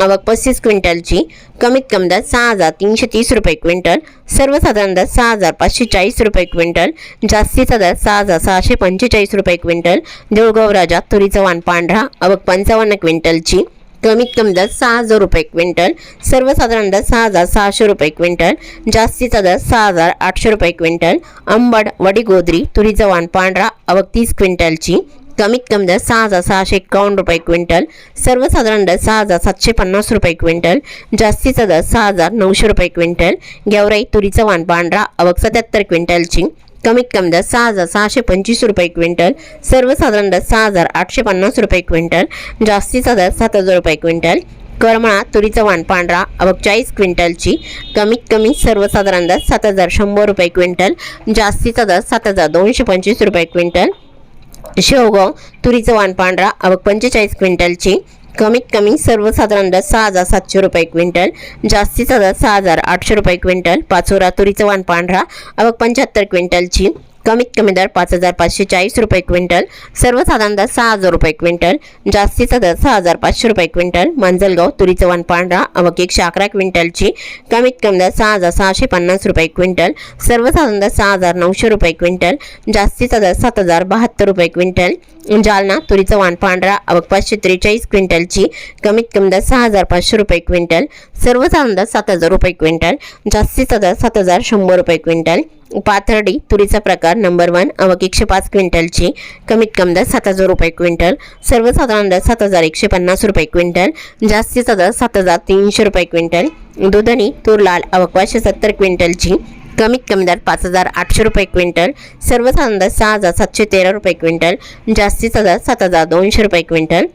आवक पस्तीस क्विंटलची कमीत कमी दर सहा हजार तीनशे तीस रुपये क्विंटल सर्वसाधारण दर सहा हजार पाचशे चाळीस रुपये क्विंटल जास्तीचा दर सहा हजार सहाशे पंचेचाळीस रुपये क्विंटल देऊळगाव राजा तुरीचं वाण पांढरा आवक पंचावन्न क्विंटलची कमीत कमी दर सहा हजार रुपये क्विंटल सर्वसाधारण दर सहा हजार सहाशे रुपये क्विंटल जास्तीचा दर सहा हजार आठशे रुपये क्विंटल अंबड वडीगोद्री तुरीचं वाण पांढरा आवक तीस क्विंटलची कमीत कमी दर सहा हजार सहाशे एकावन्न रुपये क्विंटल सर्वसाधारण दर सहा हजार सातशे पन्नास रुपये क्विंटल जास्तीचा दर सहा हजार नऊशे रुपये क्विंटल गेवराई तुरीचं वाण पांढरा अवक सत्याहत्तर क्विंटलची कमीत कमी दर सहा हजार सहाशे पंचवीस रुपये क्विंटल सर्वसाधारण दर सहा हजार आठशे पन्नास रुपये क्विंटल जास्तीचा दर सात हजार रुपये क्विंटल करमळा तुरीचं वाण पांढरा अवघ चाळीस क्विंटलची कमीत कमी सर्वसाधारण दर सात हजार शंभर रुपये क्विंटल जास्तीचा दर सात हजार दोनशे पंचवीस रुपये क्विंटल शेवगाव तुरीचं वाण पांढरा आवक पंचेचाळीस क्विंटलची कमीत कमी सर्वसाधारण दर सहा हजार सातशे रुपये क्विंटल जास्तीचा दर सहा हजार आठशे रुपये क्विंटल पाचोरा तुरीचं वाण पांढरा आवक पंच्याहत्तर क्विंटलची कमीत कमी दर पाच हजार पाचशे चाळीस रुपये क्विंटल सर्वसाधारण दर सहा हजार रुपये क्विंटल जास्तीचा दर सहा हजार पाचशे रुपये क्विंटल मांजलगाव तुरीचं वन पांढरा अवक एकशे अकरा क्विंटलची कमीत कमी दर सहा हजार सहाशे पन्नास रुपये क्विंटल सर्वसाधारण दर सहा हजार नऊशे रुपये क्विंटल जास्तीचा दर सात हजार बहात्तर रुपये क्विंटल जालना तुरीचं वाण पांढरा अवक पाचशे त्रेचाळीस क्विंटलची कमीत कमी दर सहा हजार पाचशे रुपये क्विंटल सर्वसाधारण दर सात हजार रुपये क्विंटल जास्तीचा दर सात हजार शंभर रुपये क्विंटल पाथर्डी तुरीचा प्रकार नंबर वन अवक एकशे पाच क्विंटलची कमीत कमी दर सात हजार रुपये क्विंटल सर्वसाधारण दर सात हजार एकशे पन्नास रुपये क्विंटल जास्तीचा दर सात हजार तीनशे रुपये क्विंटल दुधनी तूर लाल अवक पाचशे सत्तर क्विंटलची कमीत कमी दर पाच हजार आठशे रुपये क्विंटल सर्वसाधारण दर सहा हजार सातशे तेरा रुपये क्विंटल जास्तीचा दर सात हजार दोनशे रुपये क्विंटल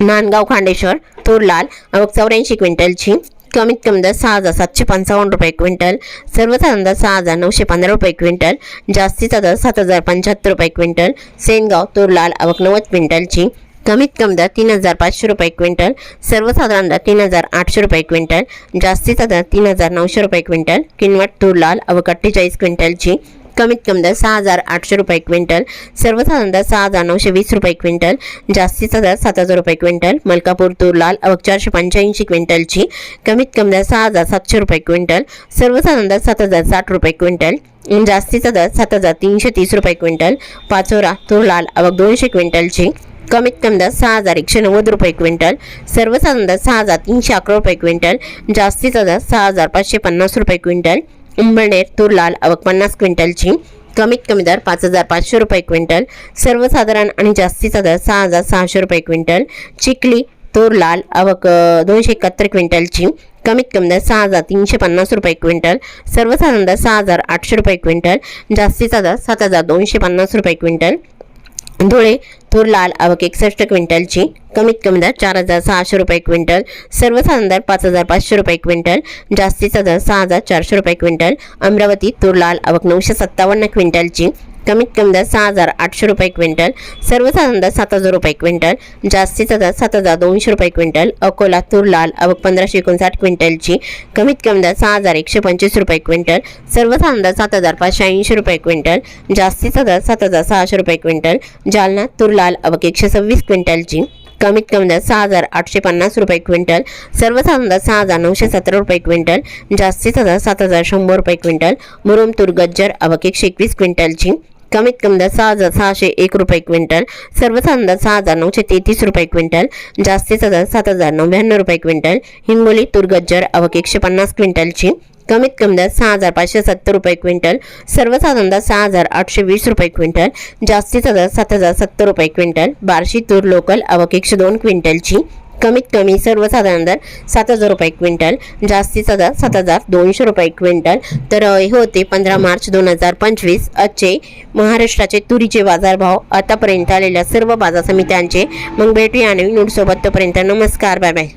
नांदगाव खांडेश्वर तूर लाल अवक चौऱ्याऐंशी क्विंटलची कमीत कमी दर सहा हजार सातशे पंचावन्न रुपये क्विंटल सर्वसाधारण दर सहा हजार नऊशे पंधरा रुपये क्विंटल जास्तीचा दर सात हजार पंच्याहत्तर रुपये क्विंटल सेनगाव तूर लाल आवक नव्वद क्विंटलची कमीत कमी दर तीन हजार पाचशे रुपये क्विंटल सर्वसाधारण दर तीन हजार आठशे रुपये क्विंटल जास्तीचा दर तीन हजार नऊशे रुपये क्विंटल किनवट तूर लाल अवक अठ्ठेचाळीस क्विंटलची कमीत कमी दर सहा हजार आठशे रुपये क्विंटल सर्वसाधारण दर सहा हजार नऊशे वीस रुपये क्विंटल जास्तीचा दर सात हजार रुपये क्विंटल मलकापूर तूर लाल आवक चारशे पंच्याऐंशी क्विंटलची कमीत कमी दर सहा हजार सातशे रुपये क्विंटल सर्वसाधारण दर सात हजार साठ रुपये क्विंटल जास्तीचा दर सात हजार तीनशे तीस रुपये क्विंटल पाचोरा तूर लाल अवघ दोनशे क्विंटलची कमीत कमी दर सहा हजार एकशे नव्वद रुपये क्विंटल सर्वसाधारण दर सहा हजार तीनशे अकरा रुपये क्विंटल जास्तीचा दर सहा हजार पाचशे पन्नास रुपये क्विंटल उंबरनेर तूर लाल आवक पन्नास क्विंटलची कमीत कमी दर पाच हजार पाचशे रुपये क्विंटल सर्वसाधारण आणि जास्तीचा दर सहा हजार सहाशे रुपये क्विंटल चिखली तूर लाल आवक दोनशे एकाहत्तर क्विंटलची कमीत कमी दर सहा हजार तीनशे पन्नास रुपये क्विंटल सर्वसाधारण दर सहा हजार आठशे रुपये क्विंटल जास्तीचा दर सात हजार दोनशे पन्नास रुपये क्विंटल धुळे तूर लाल आवक एकसष्ट क्विंटलची. कमीत कमी दर चार हजार सहाशे रुपये क्विंटल. सर्वसाधारण दर पाच हजार पाचशे रुपये क्विंटल. जास्तीचा दर सहा हजार चारशे रुपये क्विंटल. अमरावती तूर लाल आवक नऊशे सत्तावन्न क्विंटलची. कमीत कमी दर सहा हजार आठशे रुपये क्विंटल सर्वसाधारण दर सात हजार रुपये क्विंटल जास्तीचा दर सात हजार दोनशे रुपये क्विंटल अकोला तूर लाल आवक पंधराशे एकोणसाठ क्विंटलची कमीत कमी दर सहा हजार एकशे पंचवीस रुपये क्विंटल सर्वसाधारण दर सात हजार पाचशे ऐंशी रुपये क्विंटल जास्तीचा दर सात हजार सहाशे रुपये क्विंटल जालना तूर लाल आवक एकशे सव्वीस क्विंटलची कमीत कमी दर सहा हजार आठशे पन्नास रुपये क्विंटल सर्वसाधारण दर सहा हजार नऊशे सतरा रुपये क्विंटल जास्तीचा दर सात हजार शंभर रुपये क्विंटल मुरुम तूर गज्जर आवक एकशे एकवीस क्विंटलची कमीत कमी दर सहा हजार सहाशे एक रुपये क्विंटल सर्वसाधारण दर सहा हजार नऊशे तेहतीस रुपये क्विंटल जास्तीचा दर सात हजार नव्याण्णव रुपये क्विंटल हिंगोली तूर गज्जर एकशे पन्नास क्विंटलची कमीत कमी दर सहा हजार पाचशे सत्तर रुपये क्विंटल सर्वसाधारण दर सहा हजार आठशे वीस रुपये क्विंटल जास्तीचा दर सात हजार सत्तर रुपये क्विंटल बार्शी तूर लोकल अवक एकशे दोन क्विंटलची कमीत कमी सर्वसाधारण दर सात हजार रुपये क्विंटल जास्तीचा दर सात हजार दोनशे रुपये क्विंटल. तर हे होते पंधरा मार्च दोन हजार पंचवीस. आजचे महाराष्ट्राचे तुरीचे बाजारभाव आतापर्यंत आलेल्या सर्व बाजार समित्यांचे. मग भेटूया नवीन नोटसोबत तोपर्यंत नमस्कार बाय बाय.